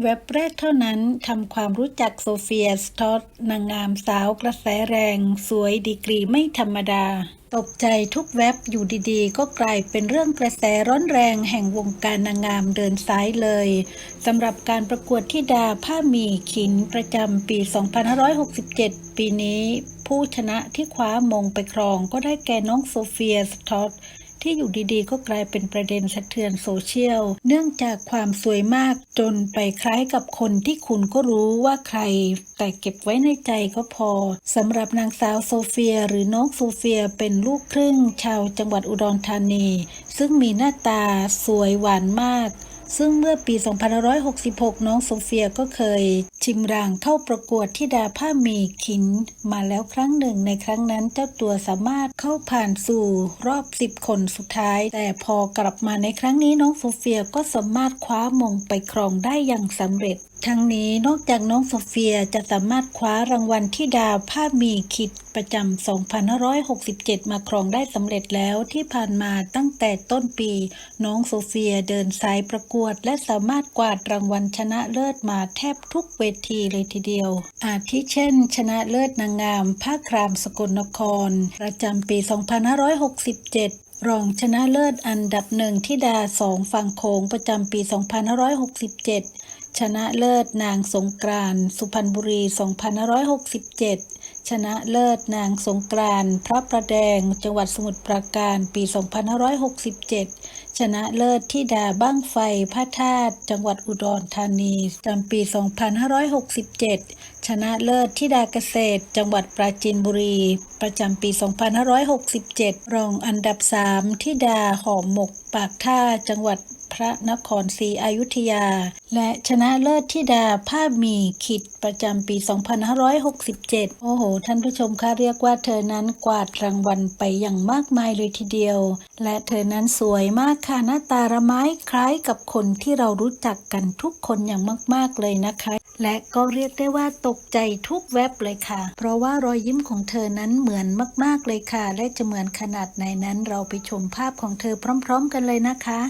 เว็บแรกเท่านั้นทำความรู้จักโซเฟียสทอตนางงามสาวกระแสแรง สวยดีกรีไม่ธรรมดา ตกใจทุกเว็บอยู่ดีๆ ก็กลายเป็นเรื่องกระแสร้อนแรงแห่งวงการนางงามเดินสายเลยสำหรับการประกวดที่ดาผ้ามีขินประจำปี 2567 ปีนี้ ผู้ชนะที่คว้ามงไปครองก็ได้แก่น้องโซเฟียสทอต ที่อยู่ดีๆ ก็กลายเป็นประเด็นสะเทือนโซเชียล เนื่องจากความสวยมากจนไปคล้ายกับคนที่คุณก็รู้ว่าใคร แต่เก็บไว้ในใจก็พอสำหรับนางสาวโซเฟีย หรือน้องโซเฟียเป็นลูกครึ่ง ชาวจังหวัดอุดรธานี ซึ่งมีหน้าตาสวยหวานมากซึ่งเมื่อปี 2566 น้องโซเฟียก็เคย ชิมรางเข้าประกวดที่ดาผ้ามีขิน มาแล้วครั้งหนึ่งในครั้งนั้นเจ้าตัวสามารถเข้าผ่านสู่รอบ10คนสุดท้าย แต่พอกลับมาในครั้งนี้น้องโซเฟียก็สามารถคว้ามงไปครองได้อย่างสำเร็จ ทั้งนี้นอกจากน้องโซเฟียจะสามารถคว้ารางวัลที่ดาผ้ามีขิดประจำ 2567 มาครองได้สำเร็จแล้วที่ผ่านมาตั้งแต่ต้นปี น้องโซเฟียเดินสายประกวด และสามารถกวาดรางวัลชนะเลิศมาแทบทุกเวทีเลยทีเดียว อาทิเช่น ชนะเลิศนางงามภาคครามสกลนคร ประจำปี 2567รองชนะเลิศอันดับหนึ่งที่ดาสองฝั่งโขงประจำปี 2567 ชนะเลิศนางสงกรานสุพรรณบุรี 2567 ชนะเลิศนางสงกรานต์พระประแดง จังหวัดสมุทรปราการปี 2567 ชนะเลิศที่ดาบ้างไฟพระธาตุจังหวัดอุดรธานีประจำปี 2567 ชนะเลิศที่ดาเกษตร จังหวัดปราจีนบุรี ประจำปี 2567 รองอันดับ 3 ที่ดาหอมหมกปากท่าจังหวัด พระนครศรีอยุธยา และชนะเลิศที่ดาภาพมีขิดประจำปี 2567 โอ้โห ท่านผู้ชมคะเรียกว่าเธอนั้นกวาดรางวัลไปอย่างมากมายเลยทีเดียว และเธอนั้นสวยมากค่ะหน้าตาระไม้คล้ายกับคนที่เรารู้จักกันทุกคนอย่างมาก ๆ เลยนะคะ และก็เรียกได้ว่าตกใจทุกเว็บเลยค่ะ เพราะว่ารอยยิ้มของเธอนั้นเหมือนมาก ๆ เลยค่ะ และจะเหมือนขนาดไหนนั้นเราไปชมภาพของเธอพร้อม ๆ กันเลยนะคะ